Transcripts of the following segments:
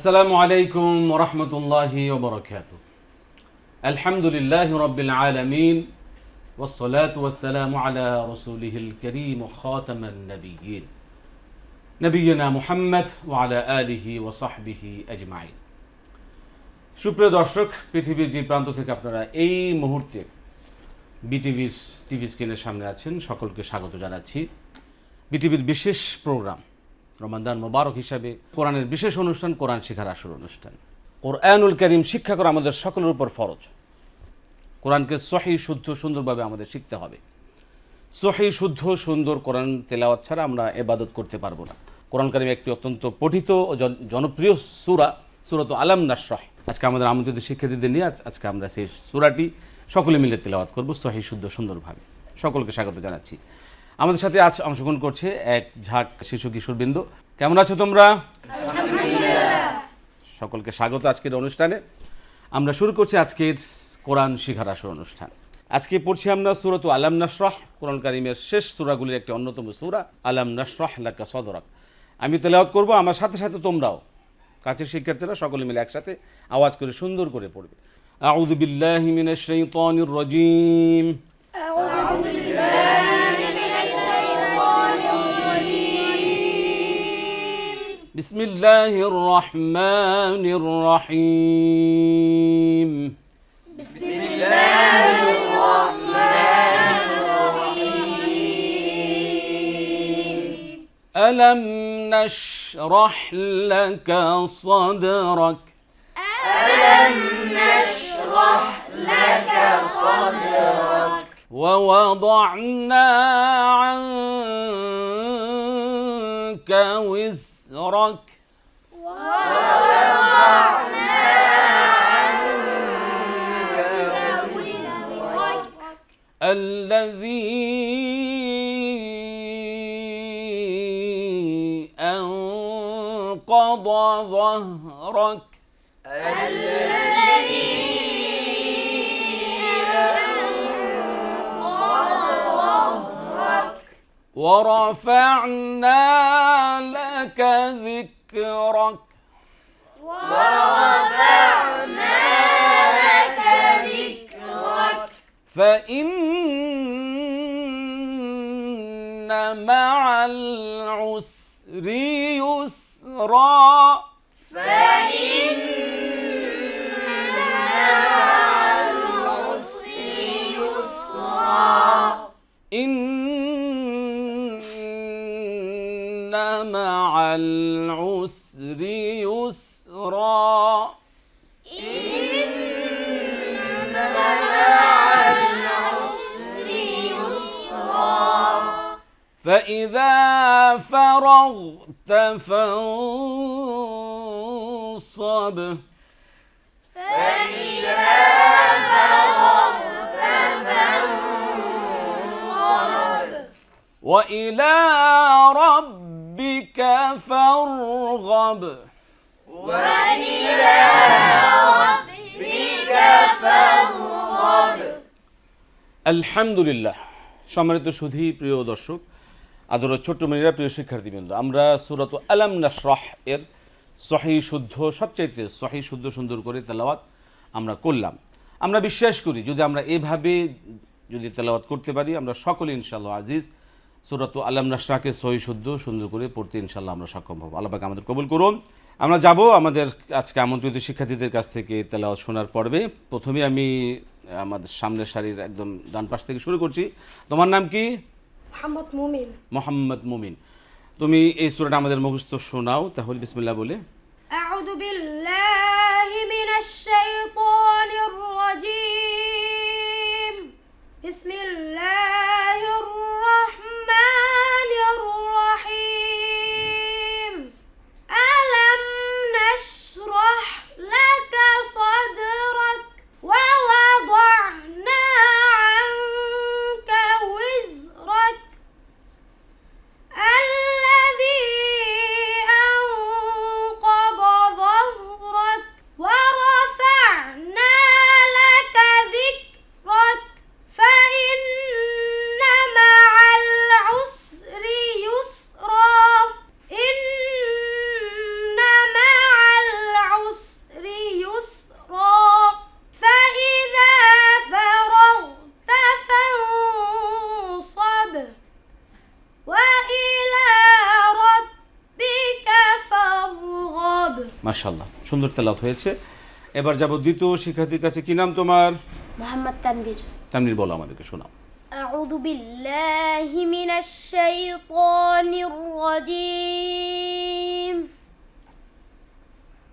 আসসালামু আলাইকুম রহমতুল্লাহি ওবরকাত আলহামদুলিল্লাহ রবিল আলমিন ওসলাত ওসালাম আলা রসুলহিল করিম খাতামনবীন নবীনা মুহাম্মদ ওয়ালা আলিহি ওসাহবিহি আজমাইন। সুপ্রিয় দর্শক, পৃথিবীর যে প্রান্ত থেকে আপনারা এই মুহূর্তে বিটিভির টিভি স্ক্রিনের সামনে আছেন, সকলকে স্বাগত জানাচ্ছি। বিটিভির বিশেষ প্রোগ্রাম রমাদান মোবারক হিসাবে কোরআনের বিশেষ অনুষ্ঠান, কোরআন শিখার আসর অনুষ্ঠান। কোরআনুল করিম শিক্ষা করা আমাদের সকলের উপর ফরজ। কোরআনকে সহি, শুদ্ধ, সুন্দরভাবে আমাদের শিখতে হবে। সহি, শুদ্ধ, সুন্দর কোরআন তেলাওয়াত ছাড়া আমরা এবাদত করতে পারব না। কোরআন করিম একটি অত্যন্ত পঠিত ও জন- জনপ্রিয় সুরা, সুরত আলাম নাসরাহ আজকে আমাদের আমন্ত্রিত শিক্ষার্থীদের নিয়ে আজ- আজকে আমরা সেই সুরাটি সকলে মিলে তেলাওয়াত করব সহি, শুদ্ধ, সুন্দরভাবে। সকলকে স্বাগত জানাচ্ছি। আমাদের সাথে আজ অংশগ্রহণ করছে এক ঝাঁক শিশু কিশোরবৃন্দ। কেমন আছো তোমরা? সকলকে স্বাগত আজকের অনুষ্ঠানে। আমরা শুরু করছি আজকের কোরআন শিখার আসর অনুষ্ঠান। আজকে পড়ছি আমরা সুরত আলাম নাসরাহ কোরআন কারিমের শেষ সূরাগুলির একটি অন্যতম সূরা, আলাম নাসরাহ লাকা সদরাক। আমি তেলাওয়াত করব, আমার সাথে সাথে তোমরাও, কাছের শিক্ষার্থীরা সকলে মিলে একসাথে আওয়াজ করে সুন্দর করে পড়বে। আউযু বিল্লাহি মিনাশ শাইতানির রাজীম। بسم الله الرحمن الرحيم. بسم الله الرحمن الرحيم ألم نشرح لك صدرك؟ ألم نشرح لك صدرك؟ ووضعنا عنك نحملك وزرك عنك وزرك. الذي أنقض ظهرك. الذي ورفعنا لك ذكرك. فإن مع العسر يسرا. إن فإذا فرغت فانصب وإلى ربك فارغب আলহামদুলিল্লাহ সম্মানিত সুধী প্রিয় দর্শক আদর ছোট্ট মেয়েরা প্রিয় শিক্ষার্থীবৃন্দ, আমরা সুরত আলাম নাসরাহ এর সহি শুদ্ধ, সবচাইতে সহি শুদ্ধ সুন্দর করে তেলাওয়াত আমরা করলাম। আমরা বিশ্বাস করি যদি আমরা এভাবে যদি তেলাওয়াত করতে পারি, আমরা সকলে ইনশাল্লাহ আজিজ সুরত আলাম নাসরাহকে সহি শুদ্ধ, সুন্দর করে পড়তে ইনশাল্লাহ আমরা সক্ষম হব। আল্লাহ পাক আমাদের কবুল করুন। আমরা যাব আমাদের আজকে আমন্ত্রিত শিক্ষার্থীদের কাছ থেকে তেলাওয়াত শোনার পর্বে। প্রথমে আমি আমাদের সামনের সারির একদম ডান পাশ থেকে শুরু করছি। তোমার নাম কি? মোহাম্মদ মুমিন। তুমি এই সুরাটা আমাদের মুখস্থ শোনাও তাহলে বিসমিল্লাহ বলে। আউযু বিল্লাহি মিনাশ শাইতানির রাজীম। বিসমিল্লাহ। সুন্দর তেলাত হয়েছে এবার যাব দ্বিতীয় শিক্ষার্থীর কাছে কি নাম তোমার মোহাম্মদ তানভীর তামনির বলো আমাদেরকে শোনাও أعوذ بالله من الشيطان الرجيم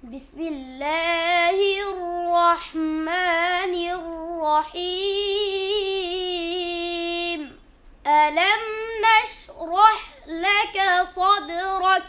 بسم الله الرحمن الرحيم ألم نشرح لك صدرك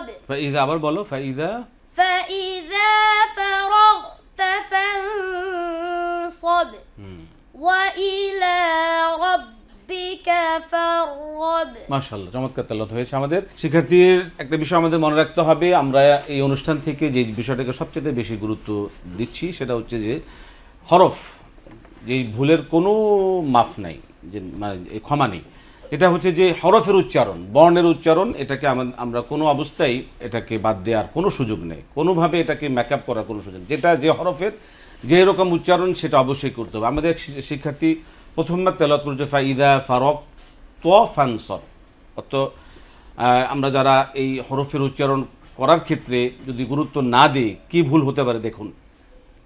فانصب ফাইদা আবার বলো ফাইদা فإذا فرغت فانصب وإلى ربك فارغب মাশাল্লাহ চমৎকার তেলত হয়েছে আমাদের শিক্ষার্থীর একটা বিষয় আমাদের মনে রাখতে হবে আমরা এই অনুষ্ঠান থেকে যে বিষয়টাকে সবচেয়ে বেশি গুরুত্ব দিচ্ছি সেটা হচ্ছে যে হরফ যে ভুলের কোনো মাফ নাই যে মানে এই ক্ষমা নেই এটা হচ্ছে যে হরফের উচ্চারণ, বর্ণের উচ্চারণ, এটাকে আমা- আমরা কোনো অবস্থায় এটাকে বাদ দেওয়ার কোনো সুযোগ নেই। কোনোভাবে এটাকে মেকআপ করার কোনো সুযোগ যেটা যে হরফের যে রকম উচ্চারণ, সেটা অবশ্যই করতে হবে। আমাদের শিক্ষার্থী প্রথমবার তেলত করেছে, ফাইদা ফারক ত ফানসর অত আমরা যারা এই হরফের উচ্চারণ করার ক্ষেত্রে যদি গুরুত্ব না দিই, কি ভুল হতে পারে দেখুন।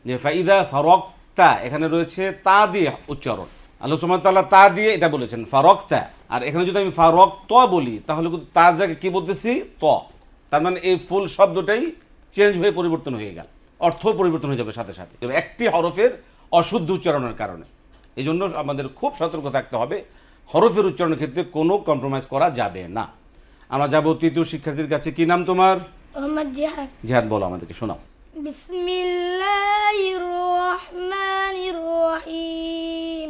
যে ফাইদা ফারক তা, এখানে রয়েছে তা দিয়ে উচ্চারণ। আল্লাহ সুমান তাল্লাহ তা দিয়ে এটা বলেছেন ফারক্তা। আর এখানে যদি আমি ফারক ত বলি তাহলে কিন্তু তার জায়গায় কী বলতেছি? ত। তার মানে এই ফুল শব্দটাই চেঞ্জ হয়ে পরিবর্তন হয়ে গেল। অর্থ পরিবর্তন হয়ে যাবে সাথে সাথে। একটি হরফের অশুদ্ধ উচ্চারণের কারণে। এই জন্য আমাদের খুব সতর্ক থাকতে হবে। হরফের উচ্চারণের ক্ষেত্রে কোনো কম্প্রোমাইজ করা যাবে না। আমরা যাব তৃতীয় শিক্ষার্থীর কাছে। কি নাম তোমার? জিহাদ বলো আমাদেরকে শোনাও। বিসমিল্লাহির রহমানির রহিম।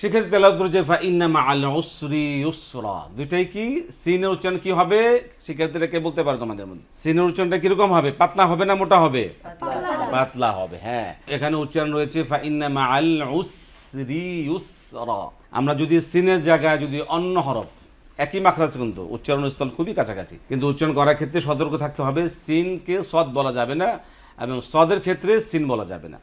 শিক্ষার্থী তেলাওয়াত করেছে ফা ইন্না মাআল উসরি ইউসরা। দুইটাই কি? সিনের উচ্চারণ কি হবে? শিক্ষার্থীরা কে বলতে পারো তোমাদের মধ্যে? সিনের উচ্চারণটা কীরকম হবে? পাতলা হবে না মোটা হবে? পাতলা হবে। হ্যাঁ। এখানে উচ্চারণ রয়েছে ফা ইন্না মাআল উসরি ইউসরা। আমরা যদি সিনের জায়গায় যদি অন্য হরফ একই মাখরাজ কিন্তু উচ্চারণ স্থল খুবই কাছাকাছি। কিন্তু উচ্চারণ করার ক্ষেত্রে সতর্ক থাকতে হবে। সিনকে সদ বলা যাবে না এবং সদের ক্ষেত্রে সিন বলা যাবে না।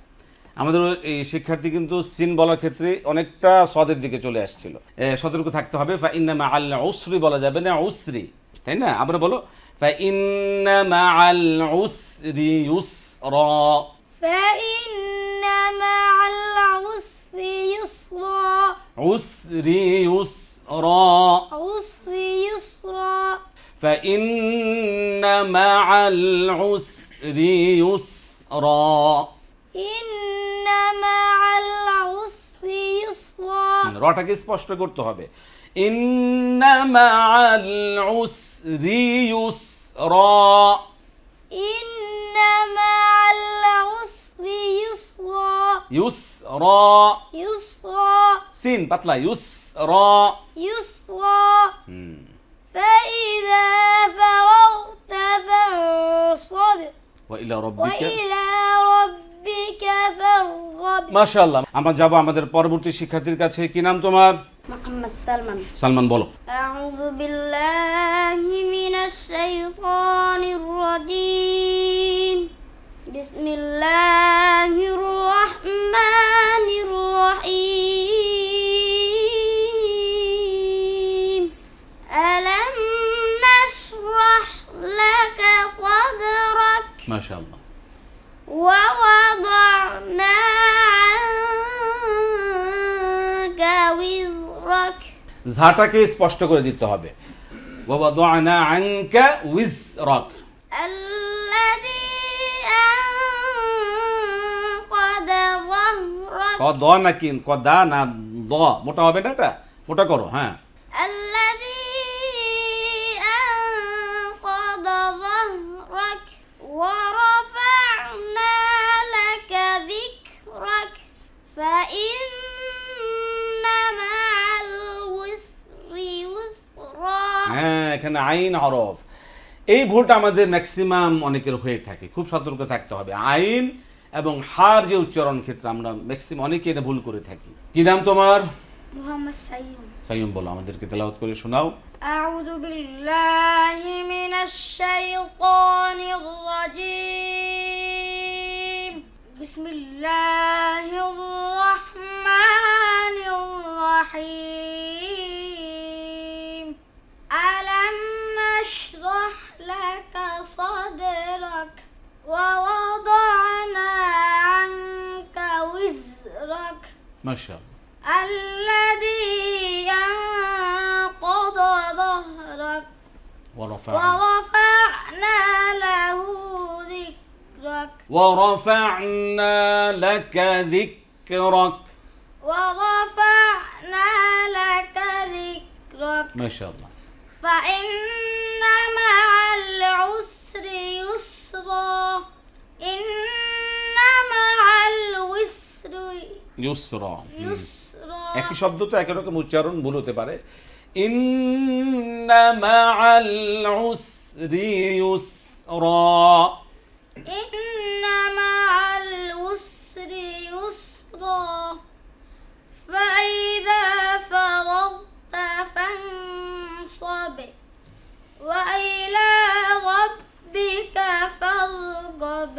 আমাদের এই শিক্ষার্থী কিন্তু সিন বলার ক্ষেত্রে অনেকটা সদের দিকে চলে আসছিল এ, সতর্ক থাকতে হবে ফা ইন্নামা আল্লাহ উসরি বলা যাবে না উসরি তাই না আমরা বলো ফা ইন্নামা আল উসরি ইউসরা فإن مع العسر يسرا উসরি ইউসরা عسر يسرا فإن مع العسر يسرا রটাকে স্পষ্ট করতে হবে ইন্না মাআল উসরি ইউসরা إن مع العسر يسرا ইউসরা يسرا সিন পাতলা ইউসরা يسرا হুম فإذا فرغت فانصب ওয়াইলা রব্বিকা وإلى ربك মাশাআল্লাহ। আমরা যাব আমাদের পরবর্তী শিক্ষার্থীর কাছে। কি নাম তোমার? মোহাম্মদ সালমান। সালমান বলো। আউযু বিল্লাহি মিনাশ শাইতানির রাজিম। বিসমিল্লাহির রাহমানির রাহিম। আলাম নাশরাহ লাকা সাদরাক। মাশাআল্লাহ। ووضعنا عنك وزرك ঝাটাকে স্পষ্ট করে দিতে হবে ওয়াদানা আনকা উইজরাক الذي أنقض ظهرك ক দ নাকি ক দা না দ মোটা হবে না এটা মোটা করো হ্যাঁ হ্যাঁ এখানে আইন হরফ এই ভুলটা আমাদের ম্যাক্সিমাম অনেকের হয়ে থাকে। খুব সতর্ক থাকতে হবে। আইন এবং হার যে উচ্চারণ ক্ষেত্রে আমরা ম্যাক্সিমাম অনেকে এটা ভুল করে থাকি। কি নাম তোমার? মোহাম্মদ সাইয়ুম। সাইয়ুম বলো আমাদেরকে তেলাওয়াত করে শোনাও। আউযু বিল্লাহি মিনাশ শাইতানির রাজিম। বিসমিল্লাহ। الرحيم. ألم نشرح لك صدرك ووضعنا عنك وزرك؟ মাশা الذي ينقض ظهرك. ورفعنا. ورفعنا له ذكرك. ورفعنا لك ذكرك. ورفعنا لك ذكرك ما شاء الله فإن مع العسر يسرا إن مع العسر يسرا يسرا একই শব্দ তো একই রকম উচ্চারণ ভুল হতে পারে ইন্না মাআল উসরি ইউসরা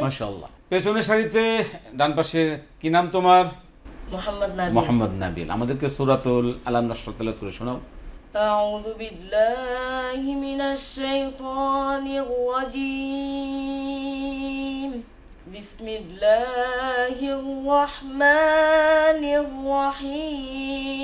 মাশাআল্লাহ পেছনের সারিতে ডান পাশে কি নাম তোমার মোহাম্মদ নাবিল মোহাম্মদ নাবিল আমাদেরকে সূরাতুল আলাম নাসর তেলাওয়াত করে শোনাও أعوذ بالله من الشيطان الرجيم بسم الله الرحمن الرحيم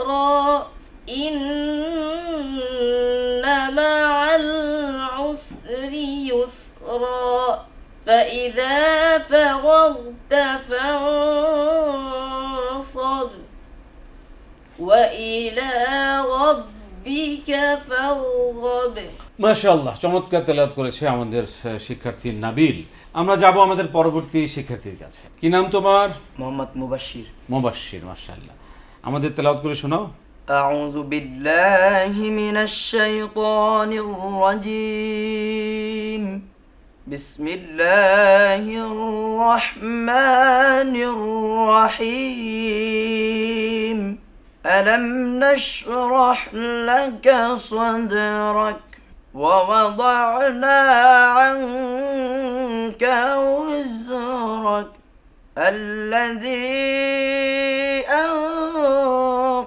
يسرا إن مع العسر يسرا فإذا فرغت فانصب وإلى ربك فارغب মাশাআল্লাহ চমৎকার তেলাওয়াত করেছে আমাদের আহ, শিক্ষার্থী নাবিল আমরা যাব আমাদের পরবর্তী শিক্ষার্থীর কাছে কি নাম তোমার মোহাম্মদ মুবাশির মুবাশশির মাশাআল্লাহ আমাদের তেলাওয়াত করে শোনাও أعوذ بالله من الشيطان الرجيم بسم الله الرحمن الرحيم ألم نشرح لك صدرك ووضعنا عنك وزرك الذي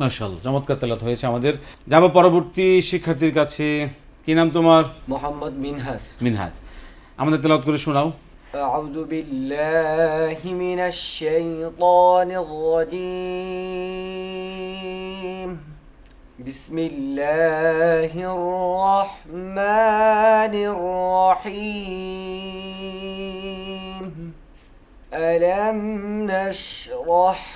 মাশাআল্লাহ চমৎকার তেলাওয়াত হয়েছে আমাদের যাব পরবর্তী শিক্ষার্থীর কাছে কি নাম তোমার মোহাম্মদ মিনহাস মিনহাজ আমাদের তেলাওয়াত করে শোনাও أعوذ بالله من الشيطان الرجيم بسم الله الرحمن الرحيم ألم نشرح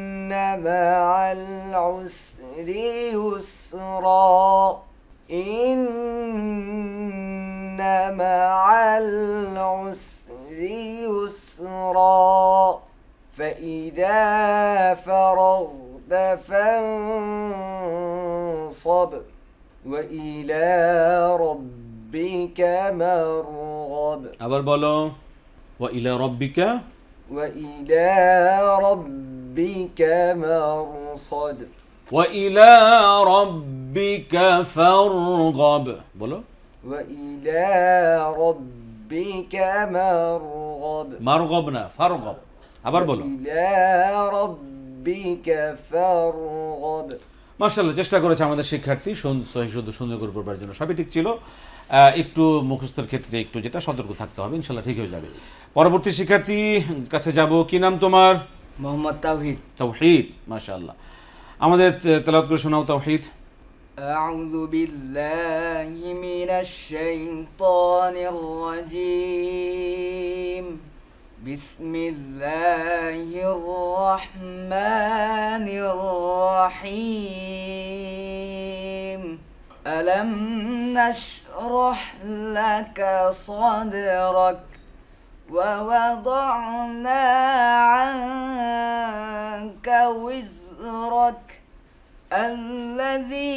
مع العسر يسرا إن مع العسر يسرا فإذا فرغت فانصب وإلى ربك مرغب আবার বলো ওয়া ইলা রব্বিকা وإلى ربك مرصد ওয়া ইলা রব্বিকা ফারগাব বলো وإلى ربك مرغب মারগব না ফারগব আবার বলো إلى ربك فارغب মার্শাল্লাহ চেষ্টা করেছে আমাদের শিক্ষার্থী সুন- সহি শুদ্ধ সুন্দর করে পড়বার জন্য সবই ঠিক ছিল আহ, একটু মুখস্থের ক্ষেত্রে একটু যেটা সতর্ক থাকতে হবে ইনশাল্লাহ ঠিক হয়ে যাবে পরবর্তী শিক্ষার্থী কাছে যাব কি নাম তোমার মোহাম্মদ তাওহিদ তাওহিদ মাশাআল্লাহ আমাদের তে- তেলাওয়াত করে শোনাও তাওহিদ أعوذ بالله من الشيطان الرجيم بسم الله الرحمن الرحيم ألم نشرح لك صدرك ووضعنا عنك وزرك الذي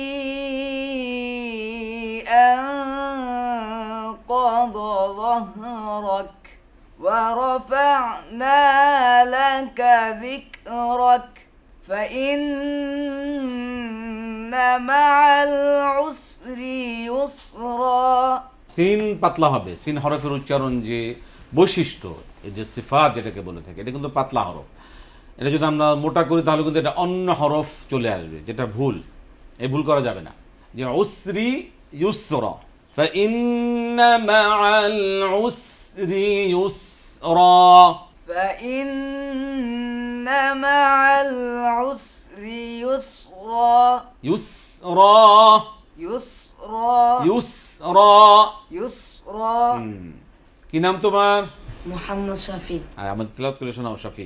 أنقض ظهرك ورفعنا لك ذكرك فإن مع العسر يسرا সিন পাতলা হবে সিন হরফের উচ্চারণ যে বৈশিষ্ট্য এই যে সিফাত যেটাকে বলে থাকে এটা কিন্তু পাতলা হরফ এটা যদি আমরা মোটা করি তাহলে কিন্তু এটা অন্য হরফ চলে আসবে যেটা ভুল এই ভুল করা যাবে না যে উসরি ইউসরা فإن مع العسر يسرا فإن مع العسر يسرا يسرا يسرا يسرا يسرا হুম। কি নাম তোমার মোহাম্মদ শফি আর আমাদের তেলাওয়াত করে শোনাও শাফি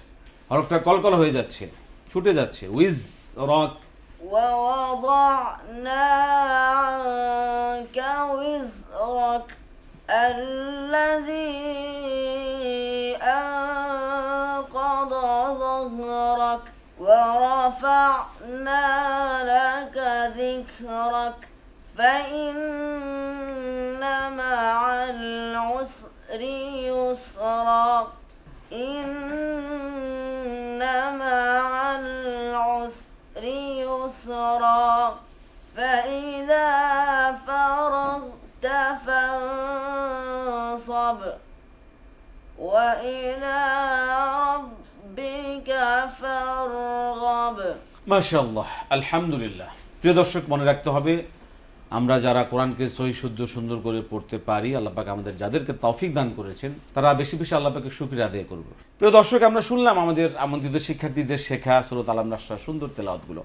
হরফটা কলকল হয়ে যাচ্ছে ছুটে যাচ্ছে উইজ রক ووضعنا عنك وزرك الذي أنقض ظهرك ورفعنا لك ذكرك فإن مع العسر يسرا إن مع العسر يسرا فإذا فرغت فانصب وإلى ربك فارغب মাশাল্লাহ আলহামদুলিল্লাহ প্রিয় দর্শক মনে রাখতে হবে আমরা যারা কোরআনকে সহি, শুদ্ধ, সুন্দর করে পড়তে পারি, আল্লাহ পাক আমাদের যাদেরকে তৌফিক দান করেছেন, তারা বেশি বেশি আল্লাহ পাকে শুক্রিয়া আদায় করব। প্রিয় দর্শক, আমরা শুনলাম আমাদের আমন্ত্রিত শিক্ষার্থীদের শেখা সুরত আলম রাস্তার সুন্দর তেলাওয়াতগুলো।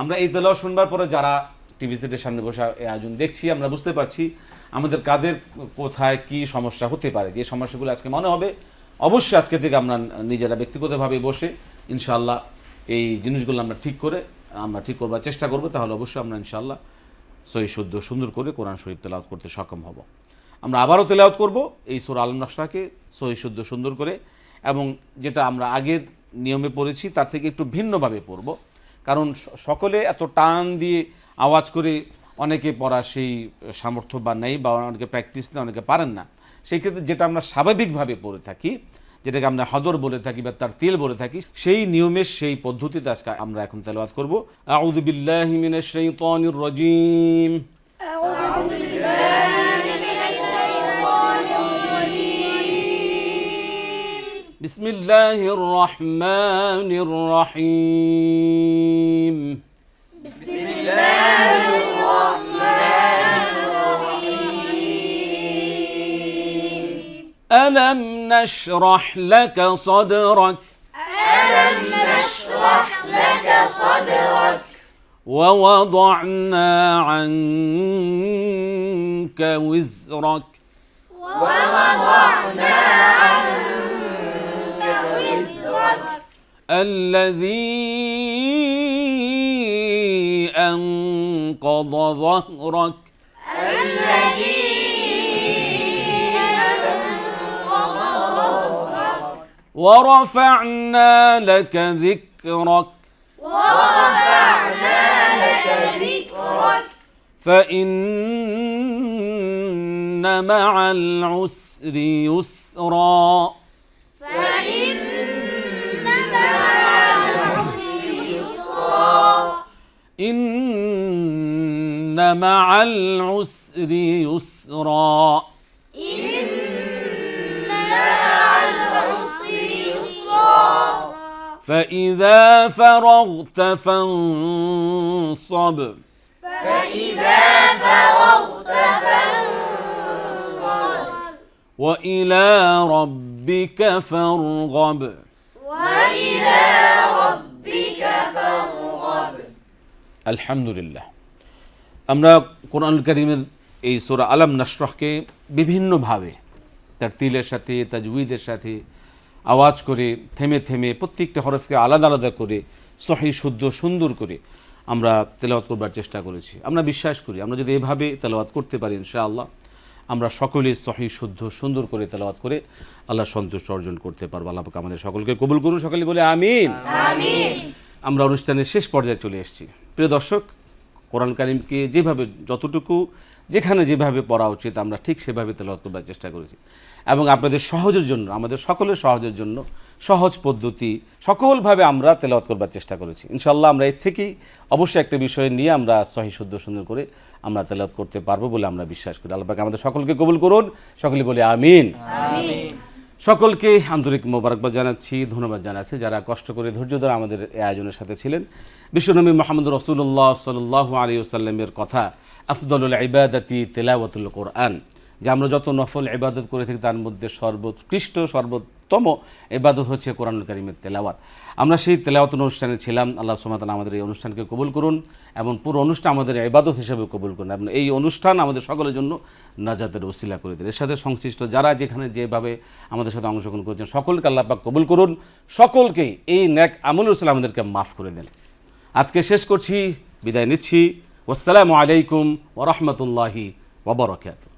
আমরা এই তেলাওয়াত শুনবার পরে যারা টিভি সেটের সামনে বসে এই আয়োজন দেখছি, আমরা বুঝতে পারছি আমাদের কাদের কোথায় কি সমস্যা হতে পারে। যে সমস্যাগুলো আজকে মনে হবে, অবশ্যই আজকে থেকে আমরা নিজেরা ব্যক্তিগতভাবে বসে ইনশাআল্লাহ এই জিনিসগুলো আমরা ঠিক করে, আমরা ঠিক করবার চেষ্টা করব। তাহলে অবশ্যই আমরা ইনশাআল্লাহ সহি শুদ্ধ সুন্দর করে কোরআন শরীফ তেলাওয়াত করতে সক্ষম হব। আমরা আবারও তেলাওয়াত করব এই সুর আলম নকশাকে সহি শুদ্ধ সুন্দর করে এবং যেটা আমরা আগের নিয়মে পড়েছি তার থেকে একটু ভিন্নভাবে পড়ব। কারণ সকলে এত টান দিয়ে আওয়াজ করে অনেকে পড়া সেই সামর্থ্য বা নেই বা অনেকে প্র্যাকটিস নেই, অনেকে পারেন না। সেই ক্ষেত্রে যেটা আমরা স্বাভাবিকভাবে পড়ে থাকি যেটাকে আমরা হদর বলে থাকি বা তার তিল বলে থাকি সেই নিয়মের সেই পদ্ধতিতে আজকে আমরা এখন তেলাওয়াত করব আউযু বিল্লাহি মিনাশ শাইতানির রাজিম بسم الله الرحمن الرحيم ألم نشرح لك صدرك. ألم نشرح لك صدرك؟ ووضعنا عنك وزرك. ووضعنا عنك وزرك. الذي أنقض ظهرك. الذي ورفعنا لك ذكرك. فإن مع العسر يسرا. إن مع العسر يسرا. فإذا فرغت فانصب وإلى ربك فارغب আলহামদুলিল্লাহ আমরা কোরআন করিমের এই সোরা আলম নাসরহকে বিভিন্নভাবে তার তিলের সাথে তাজউইদের সাথে আওয়াজ করে থেমে থেমে প্রত্যেকটা হরফকে আলাদা আলাদা করে সহি শুদ্ধ সুন্দর করে আমরা তেলাওয়াত করবার চেষ্টা করেছি। আমরা বিশ্বাস করি আমরা যদি এভাবে তেলাওয়াত করতে পারি ইনশাআল্লাহ আমরা সকলে সহি শুদ্ধ সুন্দর করে তেলাওয়াত করে আল্লাহ সন্তুষ্ট অর্জন করতে পারব। আল্লাহ আমাদের সকলকে কবুল করুন সকলে বলে আমিন। আমরা অনুষ্ঠানের শেষ পর্যায়ে চলে এসেছি। প্রিয় দর্শক কোরআন কারিমকে যেভাবে যতটুকু যেখানে যেভাবে পড়া উচিত আমরা ঠিক সেভাবে তেলাওয়াত করবার চেষ্টা করেছি। এবং আপনাদের সহজের জন্য আমাদের সকলের সহজের জন্য সহজ পদ্ধতি সকলভাবে আমরা তেলাওয়াত করবার চেষ্টা করেছি। ইনশাল্লাহ আমরা এর থেকেই অবশ্যই একটা বিষয় নিয়ে আমরা সহি শুদ্ধ সুন্দর করে আমরা তেলাওয়াত করতে পারব বলে আমরা বিশ্বাস করি। আল্লাহকে আমাদের সকলকে কবুল করুন সকলে বলে আমিন। সকলকে আন্তরিক মোবারকবাদ জানাচ্ছি ধন্যবাদ জানাচ্ছি। যারা কষ্ট করে ধৈর্য ধরে আমাদের এই আয়োজনের সাথে ছিলেন বিশ্বনবী মোহাম্মদ রসুল্লাহ সাল্লাহ আলী সাল্লামের কথা আফদলুল ইবাদাতি তেলাওয়াতুল কোরআন। যে আমরা যত নফল ইবাদত করে থাকি, তার মধ্যে সর্বোৎকৃষ্ট, সর্বোত্তম এবাদত হচ্ছে কোরআন করিমের তেলাওয়াত। আমরা সেই তেলাওয়াত অনুষ্ঠানে ছিলাম। আল্লাহ সুমাতাল আমাদের এই অনুষ্ঠানকে কবুল করুন এবং পুরো অনুষ্ঠান আমাদের ইবাদত হিসেবে কবুল করুন। এবং এই অনুষ্ঠান আমাদের সকলের জন্য নাজাতের ওসিলা করে দিন। এর সাথে সংশ্লিষ্ট যারা যেখানে যেভাবে আমাদের সাথে অংশগ্রহণ করছেন, সকলকে আল্লাহ পাক কবুল করুন। সকলকেই এই ন্যাক আমল রসুল আমাদেরকে মাফ করে দেন। আজকে শেষ করছি, বিদায় নিচ্ছি। আসসালামু আলাইকুম ওরহমতুল্লাহি ওবরকাত